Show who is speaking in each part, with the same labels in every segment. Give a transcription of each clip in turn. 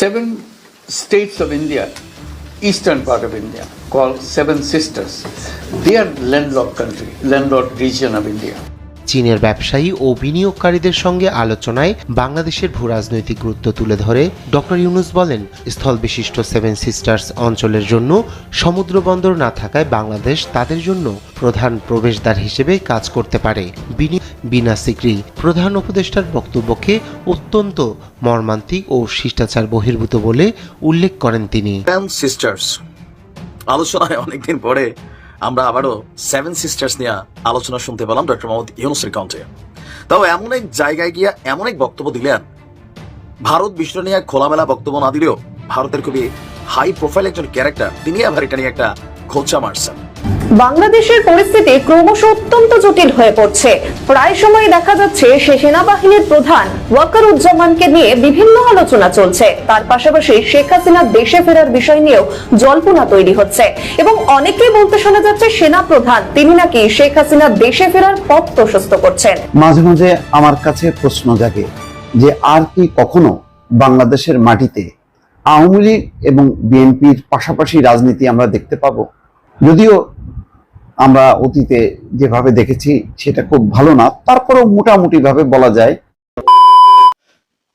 Speaker 1: seven states of India, eastern part of India, called Seven Sisters. They are landlocked country, landlocked region of India.
Speaker 2: চীনের ব্যবসায়ী ও বিনিয়োগকারীদের সঙ্গে আলোচনায় বাংলাদেশের ভূ রাজনৈতিক গুরুত্ব তুলে ধরে। ডক্টর ইউনুস বলেন স্থল বিশিষ্ট সেভেন সিস্টার্স অঞ্চলের জন্য সমুদ্র বন্দর না থাকায় বাংলাদেশ তাদের জন্য প্রধান প্রবেশদ্বার হিসেবে কাজ করতে পারে। বিনি- সিকরি প্রধান উপদেষ্টার বক্তব্যকে অত্যন্ত মর্মান্তিক ও শিষ্টাচার বহির্ভূত বলে উল্লেখ করেন তিনি।
Speaker 3: সিস্টার্স আলোচনায় অনেকদিন পরে আমরা আবারও সেভেন সিস্টার্স নিয়ে আলোচনা শুনতে পেলাম ডক্টর মোহাম্মদ ইউনুসের কাউন্টে তাও এমন এক জায়গায় গিয়া এমন এক বক্তব্য দিলেন, ভারত বিশ্ব নিয়ে খোলামেলা বক্তব্য না দিলেও ভারতের খুবই হাই প্রোফাইল একজন ক্যারেক্টার তিনি আবার এটা নিয়ে একটা খোঁচা মারছেন।
Speaker 4: বাংলাদেশের পরিস্থিতি ক্রমশ অত্যন্ত জটিল হয়ে পড়ছে। প্রায় সময় দেখা যাচ্ছে সে সেনাবাহিনীর প্রধান ওয়াকার উজ্জামানকে নিয়ে বিভিন্ন আলোচনা চলছে। তার পাশাপাশি শেখ হাসিনা দেশে ফেরার বিষয় নিয়েও জল্পনা তৈরি হচ্ছে। এবং অনেকেই বলতে শোনা যাচ্ছে সেনা প্রধান, তিনি নাকি শেখ হাসিনা দেশে ফেরার পথ প্রশস্ত করছেন।
Speaker 5: মাঝে মাঝে আমার কাছে প্রশ্ন জাগে যে আর কি কখনো বাংলাদেশের মাটিতে আওয়ামী লীগ এবং বিএনপির পাশাপাশি রাজনীতি আমরা দেখতে পাবো? যদিও আমরা অতীতে যেভাবে দেখেছি সেটা খুব ভালো না। তারপরেও মোটামুটি ভাবে বলা যায়।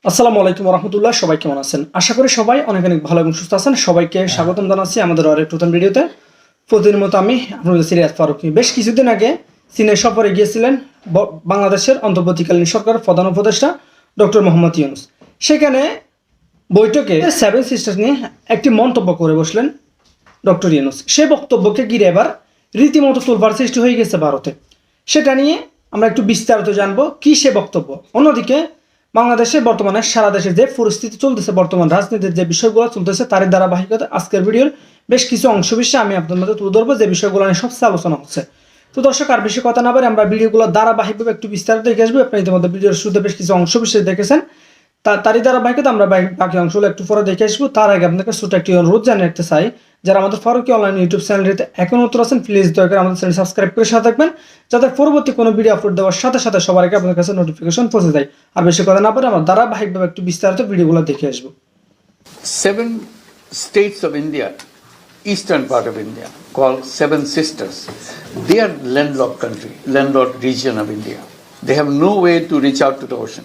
Speaker 6: আসসালামু আলাইকুম রহমতুল্লাহ সবাই কেমন আছেন? আশা করি সবাই অনেক অনেক ভালো এবং সুস্থ আছেন। সবাইকে স্বাগতম জানাচ্ছি আমাদের আরেক নতুন ভিডিওতে। প্রতিদিন মতো আমি আপনাদের সিরিয়াস ফারুকি বেশ কিছুদিন আগে চীনের সফরে গিয়েছিলেন বাংলাদেশের অন্তর্বর্তীকালীন সরকার প্রধান উপদেষ্টা ডক্টর মোহাম্মদ ইউনুস। সেখানে বৈঠকে সেভেন সিস্টার্স নিয়ে একটি মন্তব্য করে বসলেন ডক্টর ইউনুস। সে বক্তব্যকে ঘিরে এবার রীতিমতো তোলপাড় সৃষ্টি হয়ে গেছে ভারতে। সেটা নিয়ে আমরা একটু বিস্তারিত জানব, কি সে বক্তব্য? অন্যদিকে, বাংলাদেশে বর্তমানে সারা দেশে যে পরিস্থিতি চলতেছে, বর্তমান রাজনীতির যে বিষয়গুলো চলতেছে, তারই ধারাবাহিকতা আজকের ভিডিওর বেশ কিছু অংশ বিশেষে আমি আপনাদের মধ্যে তুলে ধরবো, যে বিষয়গুলো নিয়ে সবচেয়ে আলোচনা হচ্ছে। তো দর্শক, আর বেশি কথা না বলে আমরা ভিডিওগুলো ধারাবাহিকভাবে একটু বিস্তারিত দেখে আসব। আপনি ইতিমধ্যে ভিডিওর শুরুতে বেশ কিছু অংশ বিশেষ দেখেছেন। তারই ধারাবাহিকতা আমরা বাকি- অংশগুলো একটু পরে দেখে আসব তার আগে আপনাকে ছোট একটি অনুরোধ জানিয়ে রাখতে চাই যারা আমাদের ফারুকি অনলাইন ইউটিউব চ্যানেলটিতে এখন উত্তর আছেন প্লিজ দয়া করে আমাদের চ্যানেল সাবস্ক্রাইব করে সাথে থাকবেন যাতে পরবর্তী কোনো ভিডিও আপলোড দেওয়ার সাথে সাথে সবার আগে আপনার কাছে নোটিফিকেশন পৌঁছে যায় আর বেশি কথা না পারে আমরা ধারাবাহিকভাবে একটু বিস্তারিত ভিডিওগুলো দেখে আসব
Speaker 1: seven states of India eastern part of India, called Seven Sisters. They are landlocked country, landlocked region of India. They have no way to reach out to the ocean.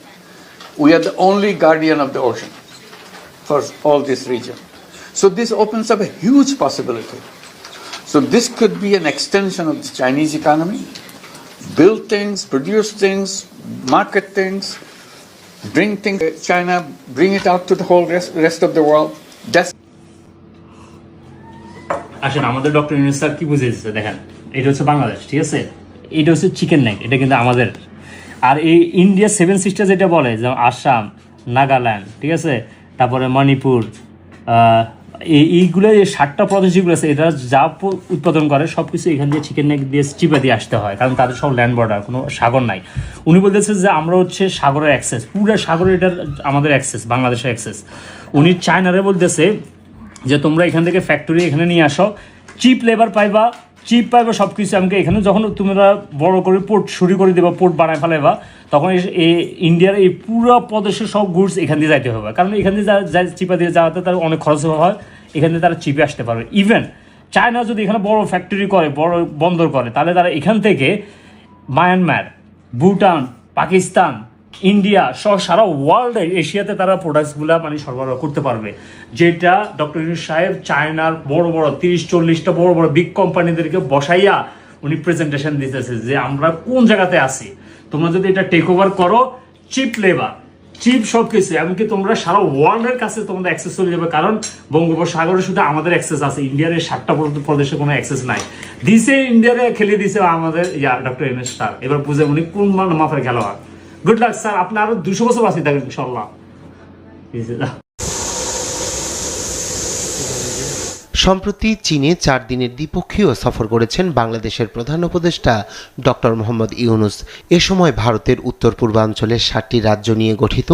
Speaker 1: We are the only guardian of the ocean for all this region. So this opens up a huge possibility. So this could be an extension of the Chinese economy. Build things, produce things, market things, bring things to China, bring it out to the whole rest, rest of the world. That's
Speaker 7: আসেন আমাদের doctor Yunus sir কি বুঝে দিচ্ছে দেখেন এটা হচ্ছে বাংলাদেশ ঠিক আছে এটা হচ্ছে চিকেন নেক এটা কিন্তু আমাদের আর এই ইন্ডিয়া সেভেন সিস্টার যেটা বলে যেমন আসাম, নাগাল্যান্ড, ঠিক আছে? তারপরে মণিপুর এই এইগুলো এই সাতটা প্রদেশ যেগুলো আছে এটা যা উৎপাদন করে সব কিছু এখান দিয়ে চিকেন নেক দিয়ে চিপা দিয়ে আসতে হয়, কারণ তাদের সব ল্যান্ড বর্ডার কোনো সাগর নাই। উনি বলতেছে যে আমরা হচ্ছে সাগরের অ্যাক্সেস পুরো সাগরের এটার আমাদের অ্যাক্সেস বাংলাদেশের অ্যাক্সেস উনি চায়নারে বলতেছে যে তোমরা এখান থেকে ফ্যাক্টরি এখানে নিয়ে আসো চিপ লেবার পাইবা চিপ পাইবা সব কিছু আমাকে এখানে যখন তোমরা বড় করে পোর্ট শুরু করে দেবা পোর্ট বানায় ফেলাইবা, তখন এই- ইন্ডিয়ার এই পুরো প্রদেশের সব গুডস এখান দিয়ে যাইতে হবে। কারণ এখান দিয়ে যা চিপা দিয়ে যাওয়াতে তার অনেক খরচ হয়, এখান দিয়ে তারা চিপে আসতে পারবে। ইভেন চায়না যদি এখানে বড় ফ্যাক্টরি করে, বড় বন্দর করে, তাহলে তারা এখান থেকে মায়ানমার ভুটান পাকিস্তান ইন্ডিয়া সহ সারা ওয়ার্ল্ডে এশিয়াতে তারা প্রোডাক্টসগুলো মানে সরবরাহ করতে পারবে। যেটা ডক্টর ইউনুস সাহেব চায়নার বড় বড় তিরিশ, চল্লিশটা বড় বড় বিগ কোম্পানিদেরকে বসাইয়া উনি প্রেজেন্টেশন দিতেছে যে আমরা কোন জায়গাতে আছি। তোমরা যদি এটা টেক ওভার করো চিপ লেবার চিপ সব কিছু এমনকি তোমরা সারা ওয়ার্ল্ডের কাছে তোমাদের অ্যাক্সেস চলে যাবে। কারণ বঙ্গোপসাগরে শুধু আমাদের অ্যাক্সেস আছে, ইন্ডিয়ার এই সাতটা প্রদেশে কোনো অ্যাক্সেস নাই। দিছে ইন্ডিয়ারে খেলে দিছে আমাদের ইয়া ডক্টর এন স্টার এবার বুঝে উনি কোন মাথার খেলোয়াড় গুড লাক স্যার আপনি আরও দুশো বছর বাঁচিয়ে থাকবেন ইনশাল্লাহ
Speaker 2: সম্প্রতি চীনে চার দিনের দ্বিপক্ষীয় সফর করেছেন বাংলাদেশের প্রধান উপদেষ্টা ডক্টর মোহাম্মদ ইউনুস। এ সময় ভারতের উত্তর পূর্বাঞ্চলের সাতটি রাজ্য নিয়ে গঠিত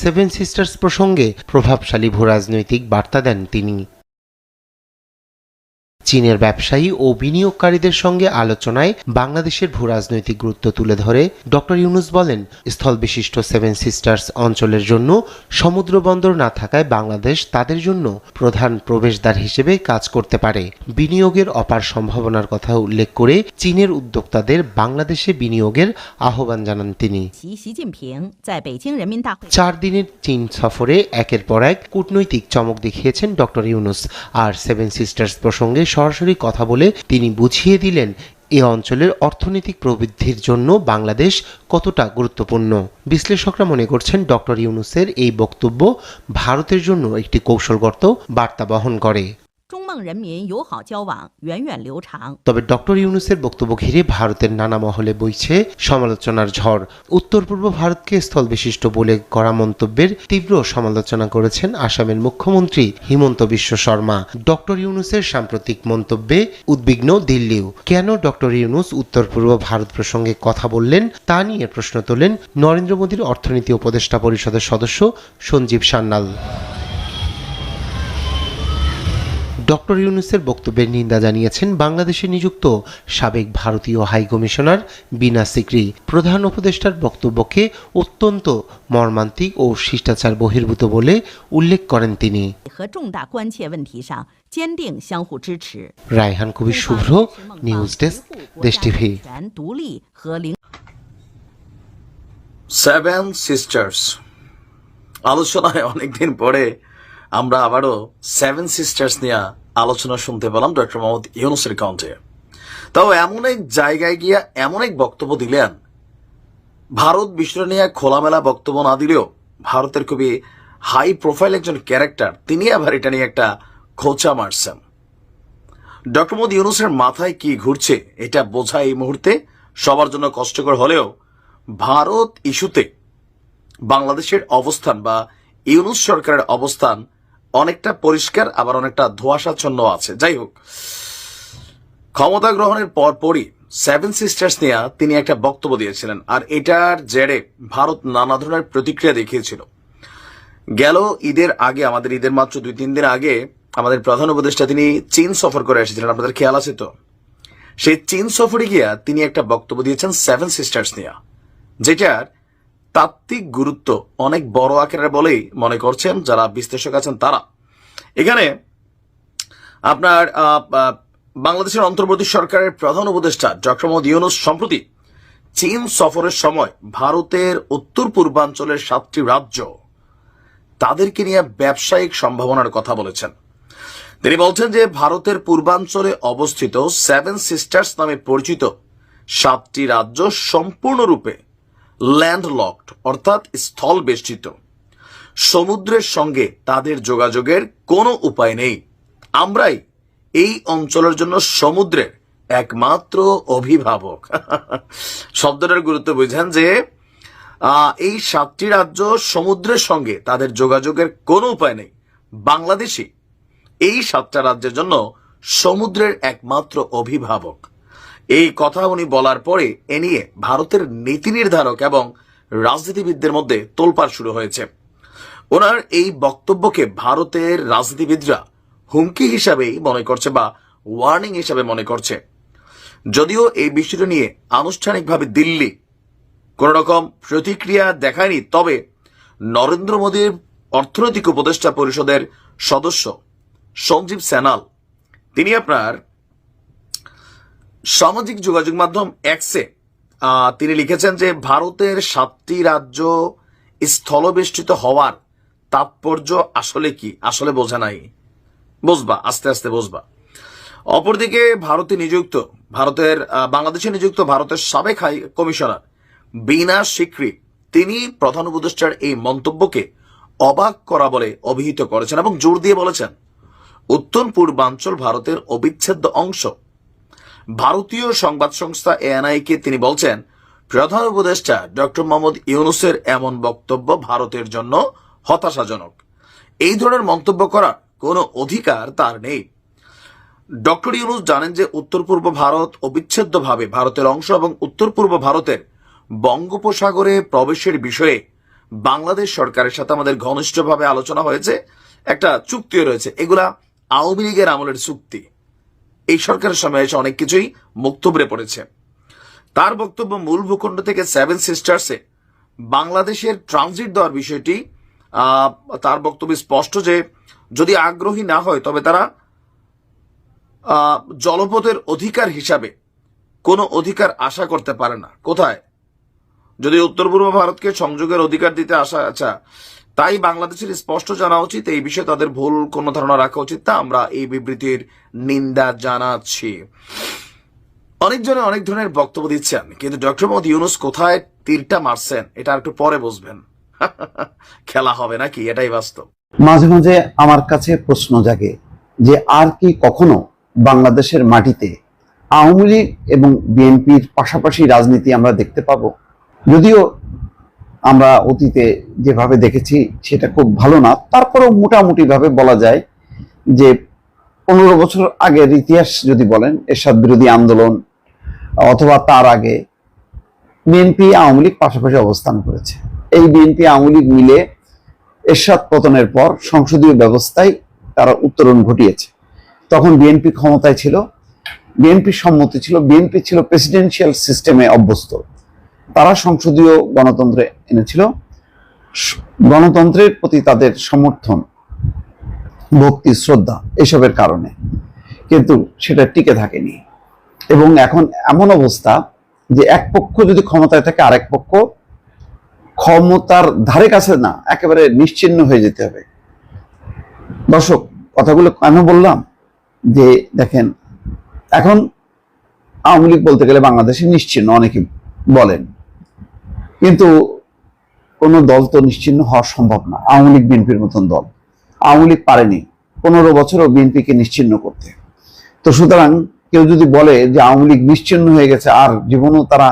Speaker 2: সেভেন সিস্টার্স প্রসঙ্গে প্রভাবশালী ভূরাজনৈতিক বার্তা দেন তিনি। চীনের ব্যবসায়ী ও বিনিয়োগকারীদের সঙ্গে আলোচনায় বাংলাদেশের ভূরাজনৈতিক গুরুত্ব তুলে ধরে ড ইউনুস বলেন স্থল বিশিষ্ট সেভেন সিস্টার্স অঞ্চলের জন্য সমুদ্র বন্দর না থাকায় বাংলাদেশ তাদের জন্য প্রধান প্রবেশদ্বার হিসেবে কাজ করতে পারে। বিনিয়োগের অপার সম্ভাবনার কথা উল্লেখ করে চীনের উদ্যোক্তাদের বাংলাদেশে বিনিয়োগের আহ্বান জানান তিনি। চার দিনের চীন সফরে একের পর এক কূটনৈতিক চমক দেখিয়েছেন ড ইউনুস। আর সেভেন সিস্টার্স প্রসঙ্গে সরাসরি কথা বলে তিনি বুঝিয়ে দিলেন, এ অঞ্চলের অর্থনৈতিক প্রবৃদ্ধির জন্য বাংলাদেশ কতটা গুরুত্বপূর্ণ। বিশ্লেষকরা মনে করছেন ডক্টর ইউনুসের এই বক্তব্য ভারতের জন্য একটি কৌশলগত বার্তা বহন করে।
Speaker 8: 中孟人民友好交往源远流长。
Speaker 2: তবে ডক্টর ইউনুসের বক্তব্য ঘিরে ভারতের নানা মহলে বইছে সমালোচনার ঝড় উত্তর পূর্ব ভারতকে স্থল বিশিষ্ট বলে করা মন্তব্যের তীব্র সমালোচনা করেছেন আসামের মুখ্যমন্ত্রী হিমন্ত বিশ্ব শর্মা ডক্টর ইউনুসের সাম্প্রতিক মন্তব্যে উদ্বিগ্ন দিল্লিও কেন ডক্টর ইউনুস উত্তর পূর্ব ভারত প্রসঙ্গে কথা বললেন তা নিয়ে প্রশ্ন তোলেন নরেন্দ্র মোদীর অর্থনীতি উপদেষ্টা পরিষদের সদস্য সঞ্জীব সান্যাল ডক্টর ইউনুসের বক্তব্যের নিন্দা জানিয়েছেন বাংলাদেশে নিযুক্ত সাবেক ভারতীয় হাই কমিশনার বিনা সিক্রি। প্রধান উপদেষ্টার বক্তব্যকে অত্যন্ত মর্মান্তিক ও শিষ্টাচার বহির্ভূত বলে উল্লেখ করেন তিনি। Raihan Kabi
Speaker 8: Shuvro, news desk, Desh TV.
Speaker 3: Seven sisters. আলোচনায় অনেকদিন পরে আমরা আবারও সেভেন সিস্টার্স নিয়ে আলোচনা শুনতে পেলাম ডক্টর মোহাম্মদ ইউনুসের কাউন্টে তাও এমন এক জায়গায় গিয়া এমন এক বক্তব্য দিলেন। ভারত বিষয় নিয়ে খোলামেলা বক্তব্য না দিলেও ভারতের খুবই হাই প্রোফাইল একজন ক্যারেক্টার তিনি আবার এটা নিয়ে একটা খোঁচা মারছেন। ডক্টর মোহাম্মদ ইউনুসের মাথায় কি ঘুরছে, এটা বোঝা এই মুহূর্তে সবার জন্য কষ্টকর হলেও ভারত ইস্যুতে বাংলাদেশের অবস্থান বা ইউনুস সরকারের অবস্থান অনেকটা পরিষ্কার, আবার অনেকটা ধোঁয়াশাচ্ছন্ন আছে। যাই হোক, ক্ষমতা গ্রহণের পরপরই সেভেন সিস্টার্স নিয়ে তিনি একটা বক্তব্য দিয়েছিলেন, আর এটার জেরে ভারত নানা ধরনের প্রতিক্রিয়া দেখিয়েছিল। গেল ঈদের আগে, আমাদের ঈদের মাত্র দুই তিন দিন আগে, আমাদের প্রধান উপদেষ্টা তিনি চীন সফর করে এসেছিলেন, আপনাদের খেয়াল আছে তো? সেই চীন সফরে গিয়া তিনি একটা বক্তব্য দিয়েছেন সেভেন সিস্টার্স নিয়ে, যেটার তাত্ত্বিক গুরুত্ব অনেক বড় আকারের বলেই মনে করছেন যারা বিশ্লেষক আছেন তারা। এখানে আপনার বাংলাদেশের অন্তর্বর্তী সরকারের প্রধান উপদেষ্টা ডক্টর মোহাম্মদ ইউনুস সম্প্রতি চীন সফরের সময় ভারতের উত্তর পূর্বাঞ্চলের সাতটি রাজ্য তাদেরকে নিয়ে ব্যবসায়িক সম্ভাবনার কথা বলেছেন। তিনি বলছেন যে ভারতের পূর্বাঞ্চলে অবস্থিত সেভেন সিস্টার্স নামে পরিচিত সাতটি রাজ্য সম্পূর্ণরূপে ল্যান্ডলকড অর্থাৎ স্থল বেষ্টিত সমুদ্রের সঙ্গে তাদের যোগাযোগের কোনো উপায় নেই। আমরাই এই অঞ্চলের জন্য সমুদ্রের একমাত্র অভিভাবক। শব্দটার গুরুত্ব বুঝেন যে এই সাতটি রাজ্য সমুদ্রের সঙ্গে তাদের যোগাযোগের কোনো উপায় নেই। বাংলাদেশি এই সাতটা রাজ্যের জন্য সমুদ্রের একমাত্র অভিভাবক। এই কথা উনি বলার পরে এ নিয়ে ভারতের নীতি নির্ধারক এবং রাজনীতিবিদদের মধ্যে তোলপাড় শুরু হয়েছে। ওনার এই বক্তব্যকে ভারতের রাজনীতিবিদরা হুমকি হিসাবেই মনে করছে বা ওয়ার্নিং হিসাবে মনে করছে। যদিও এই বিষয়টা নিয়ে আনুষ্ঠানিকভাবে দিল্লি কোন রকম প্রতিক্রিয়া দেখায়নি, তবে নরেন্দ্র মোদীর অর্থনৈতিক উপদেষ্টা পরিষদের সদস্য সঞ্জীব সেনাল, তিনি আপনার সামাজিক যোগাযোগ মাধ্যম এক্সে তিনি লিখেছেন যে ভারতের সাতটি রাজ্য স্থলবেষ্টিত হওয়ার তাৎপর্য আসলে কি? আসলে বোঝা নাই। বুঝবা, আস্তে আস্তে বুঝবা। অপরদিকে ভারতে নিযুক্ত, ভারতের বাংলাদেশে নিযুক্ত ভারতের সাবেক হাই কমিশনার বিনা সিকরি, তিনি প্রধান উপদেষ্টার এই মন্তব্যকে অবাক করা বলে অভিহিত করেছেন এবং জোর দিয়ে বলেছেন উত্তর পূর্বাঞ্চল ভারতের অবিচ্ছেদ্য অংশ ভারতীয় সংবাদ সংস্থা এএনআই কে তিনি বলছেন, প্রধান উপদেষ্টা ডক্টর মোহাম্মদ ইউনুসের এমন বক্তব্য ভারতের জন্য হতাশাজনক। এই ধরনের মন্তব্য করার কোনো অধিকার তার নেই। ডক্টর ইউনুস জানেন যে উত্তর পূর্ব ভারত অবিচ্ছেদ্যভাবে ভারতের অংশ এবং উত্তর পূর্ব ভারতের বঙ্গোপসাগরে প্রবেশের বিষয়ে বাংলাদেশ সরকারের সাথে আমাদের ঘনিষ্ঠভাবে আলোচনা হয়েছে, একটা চুক্তিও রয়েছে। এগুলা আওয়ামী লীগের আমলের চুক্তি। এই সরকারের সময় এসে অনেক কিছুই থুবড়ে পড়েছে। তার বক্তব্য মূল ভূখণ্ড থেকে সেভেন সিস্টার্সে বাংলাদেশের ট্রানজিট দেওয়ার বিষয়টি তার বক্তব্য স্পষ্ট যে, যদি আগ্রহী না হয়, তবে তারা জলপথের অধিকার হিসাবে কোনো অধিকার আশা করতে পারে না। কোথায়? যদি উত্তর পূর্ব ভারতকে সংযোগের অধিকার দিতে আসা আচ্ছা তাই বাংলাদেশের স্পষ্ট জানা উচিত, এই বিষয়ে তাদের ভুল কোনো ধারণা রাখা উচিত না, আমরা এই বিবৃতির নিন্দা জানাচ্ছি। অনেকজনে অনেক ধরনের বক্তব্য দিচ্ছেন, কিন্তু ডক্টর মোহাম্মদ ইউনুস কোথায় তীরটা মারছেন, এটা একটু পরে বুঝবেন। খেলা হবে নাকি? এটাই বাস্তব।
Speaker 5: মাঝে মাঝে আমার কাছে প্রশ্ন জাগে যে আর কি কখনো বাংলাদেশের মাটিতে আওয়ামী লীগ এবং বিএনপির পাশাপাশি রাজনীতি আমরা দেখতে পাবো? যদিও আমরা অতীতে যেভাবে দেখেছি, সেটা খুব ভালো না। তারপরেও মোটামুটি ভাবে বলা যায় যে পনেরো বছর আগের ইতিহাস যদি বলেন, এরশাদ বিরোধী আন্দোলন, অথবা তার আগে বিএনপি আওয়ামী লীগ পাশাপাশি অবস্থান করেছে। এই বিএনপি আওয়ামী লীগ মিলে এরশাদ পতনের পর সংসদীয় ব্যবস্থায় তারা উত্তরণ ঘটিয়েছে। তখন বিএনপি ক্ষমতায় ছিল। বিএনপির সম্মতি ছিল। বিএনপি ছিল প্রেসিডেন্সিয়াল সিস্টেমে অভ্যস্ত। তারা সংসদীয় গণতন্ত্রে এনেছিল। গণতন্ত্রের প্রতি তাদের সমর্থন, ভক্তি, শ্রদ্ধা এসবের কারণে। কিন্তু সেটা টিকে থাকেনি। এবং এখন এমন অবস্থা যে এক পক্ষ যদি ক্ষমতায় থাকে, আরেক পক্ষ ক্ষমতার ধারে কাছে না, একেবারে নিশ্চিহ্ন হয়ে যেতে হবে। দর্শক, কথাগুলো কেন বললাম? যে দেখেন, এখন আওয়ামী লীগ বলতে গেলে বাংলাদেশে নিশ্চিন্ন, অনেকে বলেন। কিন্তু কোনো দল তো নিশ্চিহ্ন হওয়া সম্ভব না। আওয়ামী লীগ, বিএনপির মতন দল। আওয়ামী লীগ পারেনি পনেরো বছরও বিএনপিকে নিশ্চিহ্ন করতে। তো সুতরাং কেউ যদি বলে যে আওয়ামী লীগ নিশ্চিহ্ন হয়ে গেছে, আর জীবনও তারা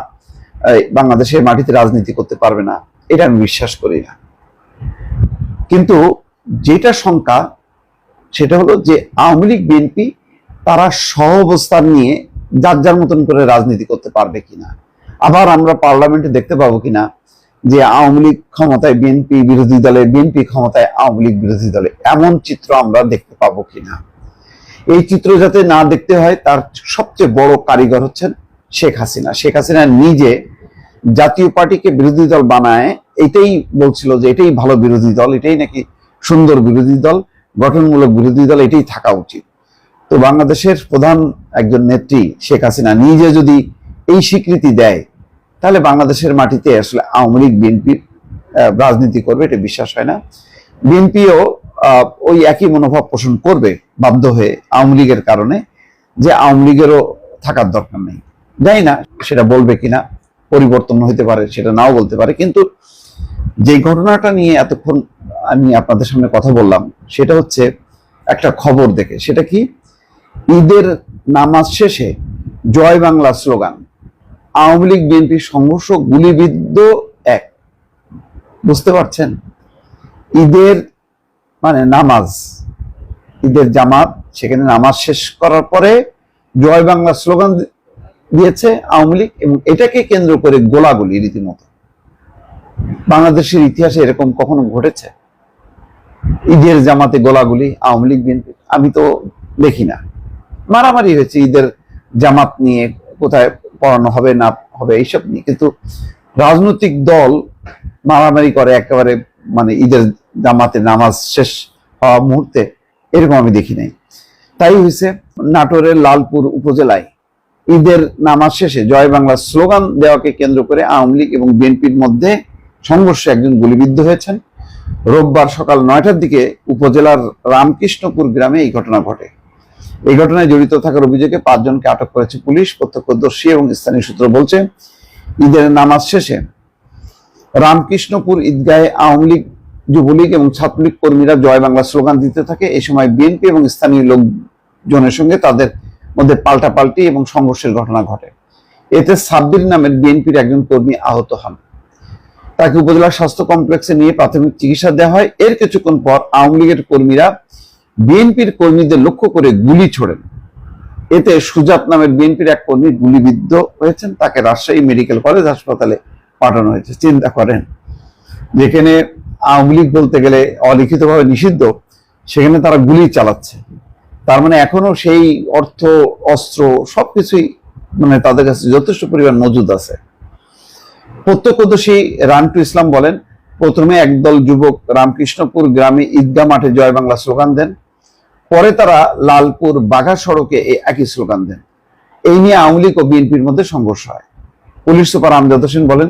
Speaker 5: বাংলাদেশের মাটিতে রাজনীতি করতে পারবে না, এটা আমি বিশ্বাস করি না। কিন্তু যেটা শঙ্কা, সেটা হলো যে আওয়ামী লীগ, বিএনপি তারা সহ অবস্থান নিয়ে যার যার মতন করে রাজনীতি করতে পারবে কিনা। আবার আমরা পার্লামেন্টে দেখতে পাবো কিনা যে আওয়ামী লীগ ক্ষমতায় বিএনপি বিরোধী দলে বিএনপি ক্ষমতায় আওয়ামী লীগ বিরোধী দলে এমন চিত্র আমরা দেখতে পাবো কিনা। এই চিত্র যাতে না দেখতে হয়, তার সবচেয়ে বড় কারিগর হচ্ছেন শেখ হাসিনা। শেখ হাসিনা নিজে জাতীয় পার্টিকে বিরোধী দল বানায়, এটাই বলছিল যে এটাই ভালো বিরোধী দল, এটাই নাকি সুন্দর বিরোধী দল, গঠনমূলক বিরোধী দল, এটাই থাকা উচিত। তো বাংলাদেশের প্রধান একজন নেত্রী শেখ হাসিনা নিজে যদি এই স্বীকৃতি দেয় তাহলে বাংলাদেশের মাটিতে আসলে আওয়ামী লীগ বিএনপি রাজনীতি করবে, এটা বিশ্বাস হয় না। বিএনপিও ওই একই মনোভাব পোষণ করবে বাধ্য হয়ে আওয়ামী লীগের কারণে, যে আওয়ামী লীগেরও থাকার দরকার নেই। জানি না সেটা বলবে কিনা, পরিবর্তন হতে পারে, সেটা নাও বলতে পারে, কিন্তু যে ঘটনাটা নিয়ে এতক্ষণ আমি আপনাদের সামনে কথা বললাম, সেটা হচ্ছে একটা খবর দেখে। সেটা কি? ঈদের নামাজ শেষে জয় বাংলা স্লোগান। আওয়ামী লীগ, বিএনপি সংঘর্ষ গুলিবিদ্ধ এক। বুঝতে পারছেন? ঈদের মানে নামাজ। ঈদের জামাত, সেখানে নামাজ শেষ করার পরে জয় বাংলা স্লোগান দিয়েছে আওয়ামী লীগ এবং এটাকে কেন্দ্র করে গোলাগুলি রীতিমতো। বাংলাদেশের ইতিহাসে এরকম কখনো ঘটেছে? ঈদের জামাতে গোলাগুলি, আওয়ামী লীগ, বিএনপি, আমি তো দেখি না। মারামারি হয়েছে ঈদের জামাত নিয়ে, কোথায় পড়ানো হবে না হবে, এইসব নিয়ে। কিন্তু রাজনৈতিক দল মারামারি করে, একেবারে মানে ঈদের জামাতে নামাজ শেষ হওয়া মুহূর্তে এরকম আমি দেখি নাই। তাই হয়েছে নাটোরের লালপুর উপজেলায় ঈদের নামাজ শেষে জয় বাংলা স্লোগান দেওয়াকে কেন্দ্র করে আওয়ামী লীগ এবং বিএনপির মধ্যে সংঘর্ষে একজন গুলিবিদ্ধ হয়েছেন। রোববার সকাল নয়টার দিকে উপজেলার রামকৃষ্ণপুর গ্রামে এই ঘটনা ঘটে। এই ঘটনায় জড়িত থাকার অভিযোগে পাঁচজনকে আটক করেছে পুলিশ, প্রত্যক্ষদর্শী এবং স্থানীয় সূত্র বলছে, ঈদের নামাজ শেষে রামকৃষ্ণপুর ঈদগাহে আওয়ামী লীগ, যুবলীগ এবং ছাত্রলীগ কর্মীরা জয় বাংলা স্লোগান দিতে থাকে। এই সময় বিএনপি এবং স্থানীয় লোকজনের সঙ্গে তাদের মধ্যে পাল্টাপাল্টি এবং সংঘর্ষের ঘটনা ঘটে। এতে সাব্বির নামের বিএনপির একজন কর্মী আহত হন। তাকে উপজেলা স্বাস্থ্য কমপ্লেক্সে নিয়ে প্রাথমিক চিকিৎসা দেওয়া হয়। এর কিছুক্ষণ পর আওয়ামী লীগের কর্মীরা বিএনপির কর্মীদের লক্ষ্য করে গুলি ছোড়েন। এতে সুজাত নামের বিএনপির এক কর্মী গুলিবিদ্ধ হয়েছেন, তাকে রাজশাহী মেডিকেল কলেজ হাসপাতালে পাঠানো হয়েছে। চিন্তা করেন, যেখানে আওয়ামী লীগ বলতে গেলে অলিখিতভাবে নিষিদ্ধ, সেখানে তারা গুলি চালাচ্ছে। তার মানে এখনও সেই অর্থ, অস্ত্র সবকিছুই মানে তাদের কাছে যথেষ্ট পরিমাণ মজুদ আছে। প্রত্যক্ষদর্শী রান্টু ইসলাম বলেন, প্রথমে একদল যুবক রামকৃষ্ণপুর গ্রামে ঈদগাহ মাঠে জয় বাংলা স্লোগান দেন। পরে তারা লালপুর বাঘা সড়কে একই স্লোগান দেন। এই নিয়ে আওয়ামী লীগ ও বিএনপির মধ্যে সংঘর্ষ হয়। পুলিশ সুপার আমজাদ হোসেন বলেন,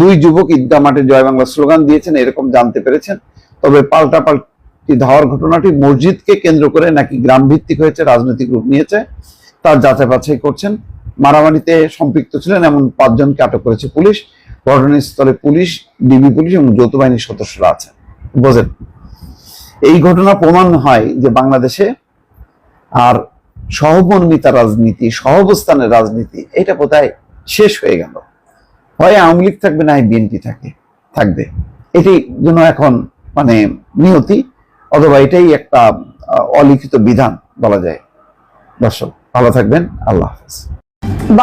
Speaker 5: দুই যুবক ঈদগাহ মাঠে জয় বাংলা স্লোগান দিয়েছেন, এরকম জানতে পেরেছেন। তবে পাল্টাপাল্টি ধাওয়ার ঘটনাটি মসজিদকে কেন্দ্র করে নাকি গ্রাম ভিত্তিক হয়েছে, রাজনৈতিক রূপ নিয়েছে, তার যাচাই বাছাই করছেন। মারামারিতে সম্পৃক্ত ছিলেন এমন পাঁচজনকে আটক করেছে পুলিশ। ঘটনাস্থলে পুলিশ ডিবি পুলিশ এবং যৌথ বাহিনীর সদস্যরা আছেন। বোঝেন। এই ঘটনা প্রমাণ হয় যে বাংলাদেশে আর সহমর্মিতা রাজনীতি, সহাবস্থানের রাজনীতি, এটা বোধহয় শেষ হয়ে গেল। হয় আওয়ামী লীগ থাকবে না বিএনপি থাকে, থাকবে। এটি জন্য এখন মানে নিয়তি, অথবা এটাই একটা অলিখিত বিধান বলা যায়। দর্শক, ভালো থাকবেন, আল্লাহ হাফেজ।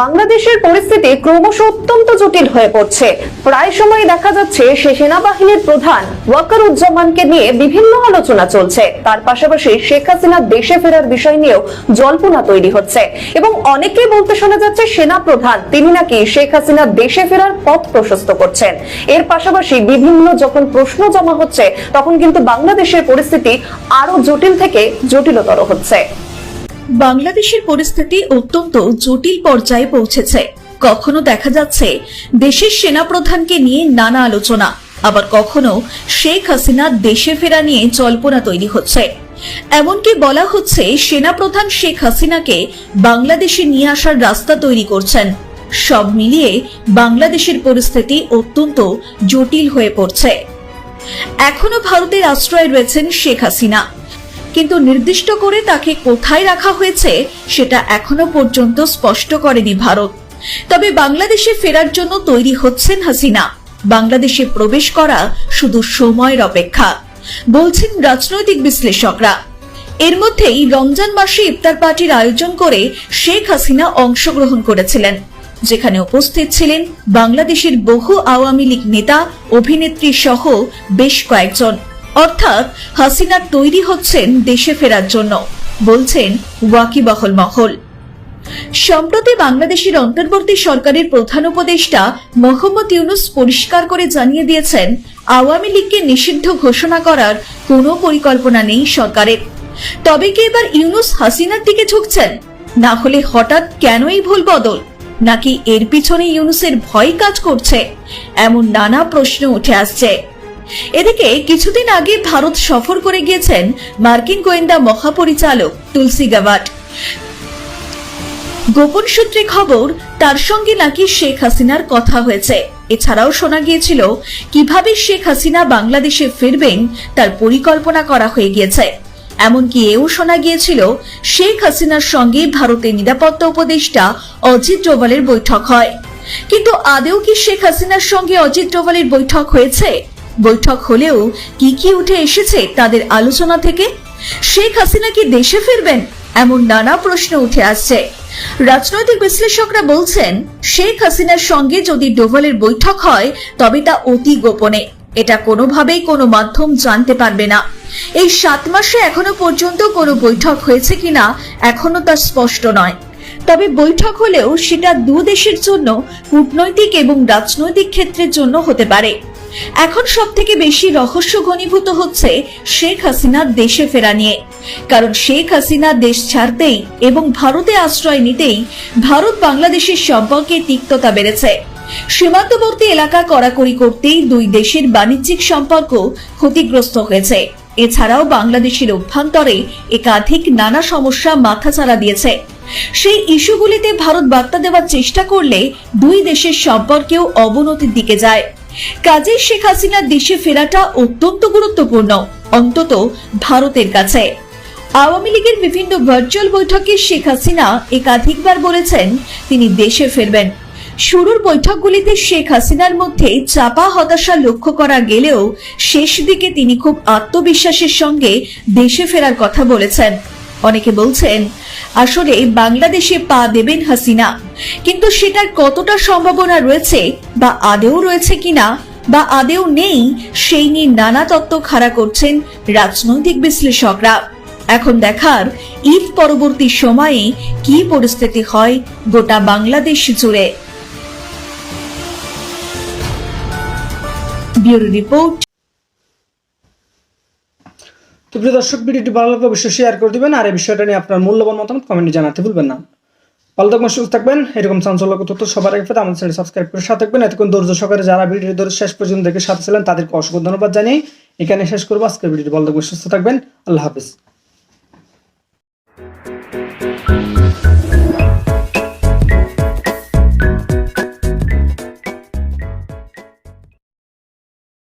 Speaker 4: বাংলাদেশের পরিস্থিতি ক্রমশ অত্যন্ত জটিল হয়ে পড়ছে। প্রায় সময় দেখা যাচ্ছে সে সেনাবাহিনীর প্রধান ওয়াকারুজ্জামানকে নিয়ে বিভিন্ন আলোচনা চলছে। তার পাশাপাশি শেখ হাসিনা দেশে ফেরার বিষয় নিয়েও জল্পনা তৈরি হচ্ছে। এবং অনেকেই বলতে শোনা যাচ্ছে সেনা প্রধান, তিনি নাকি শেখ হাসিনা দেশে ফেরার পথ প্রশস্ত করছেন। এর পাশাপাশি বিভিন্ন যখন প্রশ্ন জমা হচ্ছে, তখন কিন্তু বাংলাদেশের পরিস্থিতি আরও জটিল থেকে জটিলতর হচ্ছে।
Speaker 9: বাংলাদেশের পরিস্থিতি অত্যন্ত জটিল পর্যায়ে পৌঁছেছে। কখনো দেখা যাচ্ছে দেশের সেনাপ্রধানকে নিয়ে নানা আলোচনা, আবার কখনো শেখ হাসিনা দেশে ফেরা নিয়ে জল্পনা তৈরি হচ্ছে। এমনকি বলা হচ্ছে সেনাপ্রধান শেখ হাসিনাকে বাংলাদেশে নিয়ে আসার রাস্তা তৈরি করছেন। সব মিলিয়ে বাংলাদেশের পরিস্থিতি অত্যন্ত জটিল হয়ে পড়ছে। এখনও ভারতের আশ্রয় রয়েছেন শেখ হাসিনা। কিন্তু নির্দিষ্ট করে তাকে কোথায় রাখা হয়েছে সেটা এখনও পর্যন্ত স্পষ্ট করেনি ভারত। তবে বাংলাদেশে ফেরার জন্য তৈরি হচ্ছেন হাসিনা। বাংলাদেশে প্রবেশ করা শুধু সময়ের অপেক্ষা, বলছেন রাজনৈতিক বিশ্লেষকরা। এর মধ্যেই রমজান মাসে ইফতার পার্টির আয়োজন করে শেখ হাসিনা অংশগ্রহণ করেছিলেন, যেখানে উপস্থিত ছিলেন বাংলাদেশের বহু আওয়ামী লীগ নেতা, অভিনেত্রী সহ বেশ কয়েকজন। অর্থাৎ হাসিনা তৈরি হচ্ছেন দেশে ফেরার জন্য, বলছেন ওয়াকিবহল মহল। সম্প্রতি বাংলাদেশের অন্তর্বর্তী সরকারের প্রধান উপদেষ্টা মোহাম্মদ ইউনুস পরিষ্কার করে জানিয়ে দিয়েছেন, আওয়ামী লীগকে নিষিদ্ধ ঘোষণা করার কোনো পরিকল্পনা নেই সরকারের। তবে কি এবার ইউনুস হাসিনার দিকে ঝুঁকছেন? না হলে হঠাৎ কেনই ভুল বদল? নাকি এর পিছনে ইউনুসের ভয় কাজ করছে? এমন নানা প্রশ্ন উঠে আসছে। এদিকে কিছুদিন আগে ভারত সফর করে গিয়েছেন মার্কিন গোয়েন্দা মহাপরিচালক তুলসী গাভাট গোপন সূত্রে খবর, তার সঙ্গে নাকি শেখ হাসিনার কথা হয়েছে। এছাড়াও শোনা গিয়েছিল, কীভাবে শেখ হাসিনা বাংলাদেশে ফিরবেন তার পরিকল্পনা করা হয়ে গিয়েছে। এমনকি এও শোনা গিয়েছিল, শেখ হাসিনার সঙ্গে ভারতের নিরাপত্তা উপদেষ্টা অজিত ডোভালের বৈঠক হয়। কিন্তু আদেও কি শেখ হাসিনার সঙ্গে অজিত ডোভালের বৈঠক হয়েছে? বৈঠক হলেও কি কি উঠে এসেছে তাদের আলোচনা থেকে? শেখ হাসিনা কি দেশে ফিরবেন? এমন নানা প্রশ্ন উঠে আসছে। রাজনৈতিক বিশ্লেষকরা বলছেন, শেখ হাসিনার সঙ্গে যদি ডোভালের বৈঠক হয়, তবে তা অতি গোপনে। এটা কোনোভাবেই কোনো মাধ্যম জানতে পারবে না। এই সাত মাসে এখনও পর্যন্ত কোনো বৈঠক হয়েছে কিনা, এখনও তা স্পষ্ট নয়। তবে বৈঠক হলেও সেটা দু দেশের জন্য, কূটনৈতিক এবং রাজনৈতিক ক্ষেত্রের জন্য হতে পারে। এখন সব থেকে বেশি রহস্য ঘনীভূত হচ্ছে শেখ হাসিনা দেশে ফেরা নিয়ে। কারণ শেখ হাসিনা দেশ ছাড়তেই এবং ভারতে আশ্রয় নিতেই ভারত বাংলাদেশের সম্পর্কে তিক্ততা বেড়েছে। সীমান্তবর্তী এলাকা কড়াকড়ি করতেই দুই দেশের বাণিজ্যিক সম্পর্ক ক্ষতিগ্রস্ত হয়েছে। এছাড়াও বাংলাদেশের অভ্যন্তরে একাধিক নানা সমস্যা মাথাচাড়া দিয়েছে। সেই ইস্যুগুলিতে ভারত বার্তা দেওয়ার চেষ্টা করলে দুই দেশের সম্পর্কেও অবনতির দিকে যায়। কাজেই শেখ হাসিনার দেশে ফেরাটা অত্যন্ত গুরুত্বপূর্ণ, অন্তত ভারতের কাছে। আওয়ামী লীগের বিভিন্ন ভার্চুয়াল বৈঠকে শেখ হাসিনা একাধিকবার বলেছেন তিনি দেশে ফিরবেন। শুরুর বৈঠকগুলিতে শেখ হাসিনার মধ্যে চাপা হতাশা লক্ষ্য করা গেলেও শেষ দিকে তিনি খুব আত্মবিশ্বাসের সঙ্গে দেশে ফেরার কথা বলেছেন। অনেকে বলছেন, আসলে বাংলাদেশে পা দেবেন হাসিনা, কিন্তু সেটার কতটা সম্ভাবনা রয়েছে বা আদেও রয়েছে কিনা বা আদেও নেই, সেই নিয়ে নানা তত্ত্ব খাড়া করছেন রাজনৈতিক বিশ্লেষকরা। এখন দেখার ঈদ পরবর্তী সময়ে কি পরিস্থিতি হয় গোটা বাংলাদেশ জুড়ে। ব্যুরো রিপোর্ট
Speaker 6: তো প্রিয় দর্শক, ভিডিওটি ভালো লাগলে অবশ্যই শেয়ার করে দেবেন আর এই বিষয়টা নিয়ে আপনার মূল্যবান মতামত কমেন্টে জানাতে ভুলবেন না। ভালো থাকবেন, সুস্থ থাকবেন। এরকম চাঞ্চল্যক তথ্য সবার আগে আমাদের চ্যানেল সাবস্ক্রাইব করে সাথে থাকবেন। এতক্ষণ ধৈর্য সহকারে যারা ভিডিও ধরে শেষ পর্যন্ত দেখে সাথে ছিলেন, তাদেরকে অসংখ্য ধন্যবাদ জানিয়ে এখানে শেষ করব। আজকের ভিডিওটি ভালো থাকবেন, সুস্থ থাকবেন। আল্লাহ হাফিজ।